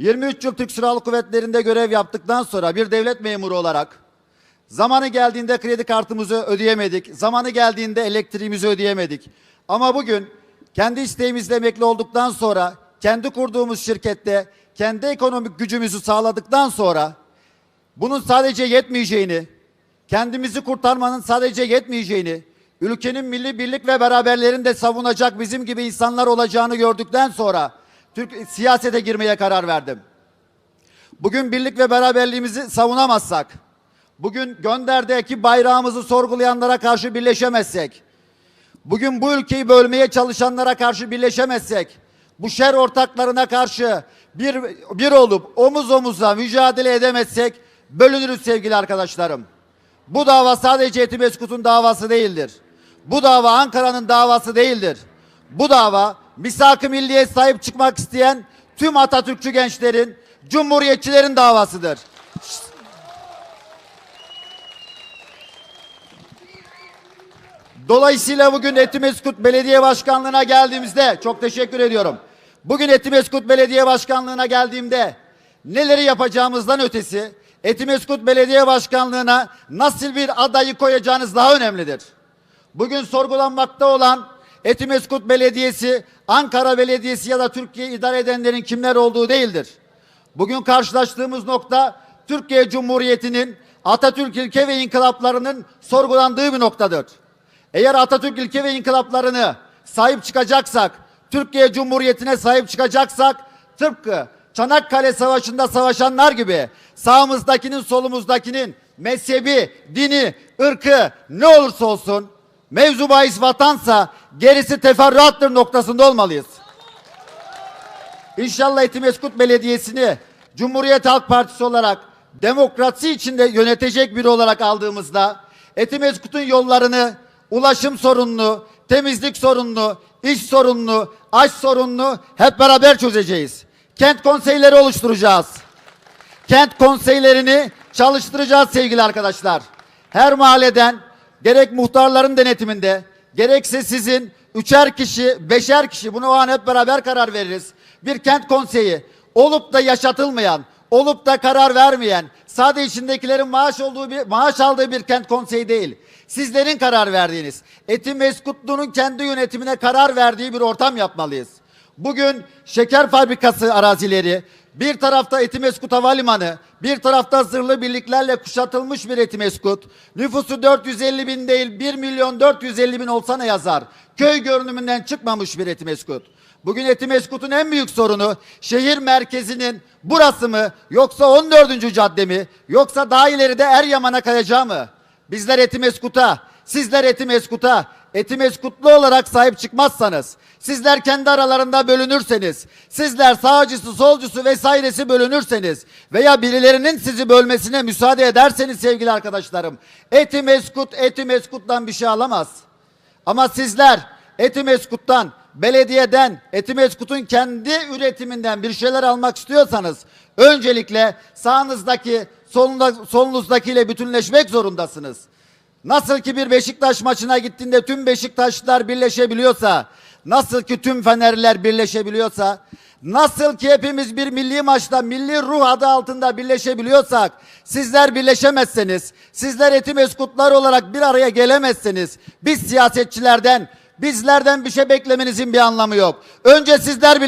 23 yıl Türk Silahlı Kuvvetleri'nde görev yaptıktan sonra bir devlet memuru olarak zamanı geldiğinde kredi kartımızı ödeyemedik. Zamanı geldiğinde elektriğimizi ödeyemedik. Ama bugün kendi isteğimizle emekli olduktan sonra kendi kurduğumuz şirkette kendi ekonomik gücümüzü sağladıktan sonra bunun sadece yetmeyeceğini, kendimizi kurtarmanın sadece yetmeyeceğini, ülkenin milli birlik ve beraberlerini de savunacak bizim gibi insanlar olacağını gördükten sonra Türk siyasete girmeye karar verdim. Bugün birlik ve beraberliğimizi savunamazsak, bugün gönderdeki bayrağımızı sorgulayanlara karşı birleşemezsek, bugün bu ülkeyi bölmeye çalışanlara karşı birleşemezsek, bu şer ortaklarına karşı bir, bir olup omuz omuza mücadele edemezsek bölünürüz sevgili arkadaşlarım. Bu dava sadece Etimeskut'un davası değildir. Bu dava Ankara'nın davası değildir. Bu dava misak-ı milliye sahip çıkmak isteyen tüm Atatürkçü gençlerin, cumhuriyetçilerin davasıdır. Dolayısıyla bugün Etimeskut Belediye Başkanlığı'na geldiğimizde çok teşekkür ediyorum. Bugün Etimeskut Belediye Başkanlığı'na geldiğimde neleri yapacağımızdan ötesi Etimeskut Belediye Başkanlığı'na nasıl bir adayı koyacağınız daha önemlidir. Bugün sorgulanmakta olan Etimeskut Belediyesi, Ankara Belediyesi ya da Türkiye idare edenlerin kimler olduğu değildir. Bugün karşılaştığımız nokta Türkiye Cumhuriyeti'nin Atatürk ilke ve inkılaplarının sorgulandığı bir noktadır. Eğer Atatürk ilke ve inkılaplarını sahip çıkacaksak, Türkiye Cumhuriyeti'ne sahip çıkacaksak tıpkı Çanakkale Savaşı'nda savaşanlar gibi sağımızdakinin solumuzdakinin mezhebi, dini, ırkı ne olursa olsun mevzu bahis vatansa gerisi teferruattır noktasında olmalıyız. İnşallah Etimeskut Belediyesi'ni Cumhuriyet Halk Partisi olarak demokrasi içinde yönetecek biri olarak aldığımızda Etimeskut'un yollarını ulaşım sorununu, temizlik sorununu, iş sorununu, aş sorununu hep beraber çözeceğiz. Kent konseyleri oluşturacağız. Kent konseylerini çalıştıracağız sevgili arkadaşlar. Her mahalleden gerek muhtarların denetiminde gerekse sizin üçer kişi, beşer kişi bunu o an hep beraber karar veririz. Bir kent konseyi olup da yaşatılmayan, olup da karar vermeyen, sadece içindekilerin maaş olduğu bir maaş aldığı bir kent konseyi değil. Sizlerin karar verdiğiniz, Etimeskutlu'nun kendi yönetimine karar verdiği bir ortam yapmalıyız. Bugün şeker fabrikası arazileri, bir tarafta Etimeskut Havalimanı, bir tarafta zırhlı birliklerle kuşatılmış bir Etimeskut. Nüfusu 450 bin değil 1 milyon 450 bin olsa ne yazar? Köy görünümünden çıkmamış bir Etimeskut. Bugün Etimeskut'un en büyük sorunu şehir merkezinin burası mı yoksa 14. cadde mi yoksa daha ileride Eryaman'a kayacağı mı? Bizler Etimeskut'a, sizler Etimeskut'a, Etimeskutlu olarak sahip çıkmazsanız, sizler kendi aralarında bölünürseniz, sizler sağcısı, solcusu vesairesi bölünürseniz veya birilerinin sizi bölmesine müsaade ederseniz sevgili arkadaşlarım, Etimeskut Etimeskut'tan bir şey alamaz. Ama sizler Etimeskut'tan, belediyeden, Etimeskut'un kendi üretiminden bir şeyler almak istiyorsanız öncelikle sağınızdaki, solunuzdakiyle bütünleşmek zorundasınız. Nasıl ki bir Beşiktaş maçına gittiğinde tüm Beşiktaşlılar birleşebiliyorsa, nasıl ki tüm Fenerliler birleşebiliyorsa, nasıl ki hepimiz bir milli maçta milli ruh adı altında birleşebiliyorsak, sizler birleşemezseniz, sizler Etimeskutlar olarak bir araya gelemezseniz, biz siyasetçilerden, bizlerden bir şey beklemenizin bir anlamı yok. Önce sizler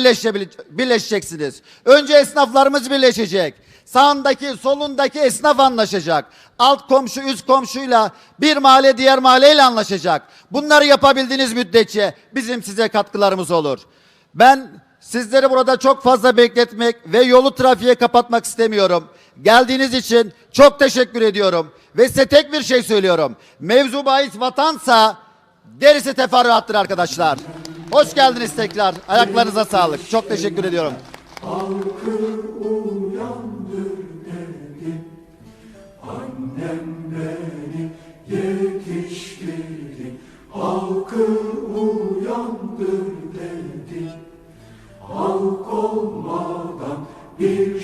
birleşeceksiniz. Önce esnaflarımız birleşecek. Sağındaki, solundaki esnaf anlaşacak. Alt komşu, üst komşuyla bir mahalle diğer mahalleyle anlaşacak. Bunları yapabildiğiniz müddetçe bizim size katkılarımız olur. Ben sizleri burada çok fazla bekletmek ve yolu trafiğe kapatmak istemiyorum. Geldiğiniz için çok teşekkür ediyorum. Ve size tek bir şey söylüyorum. Mevzu bahis vatansa gerisi teferruattır arkadaşlar. Hoş geldiniz tekrar. Ayaklarınıza sağlık. Çok teşekkür ediyorum.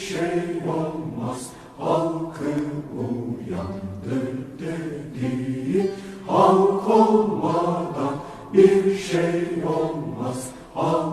şey olmaz. Halkı uyandır dediği halk olmadan bir şey olmaz. Halk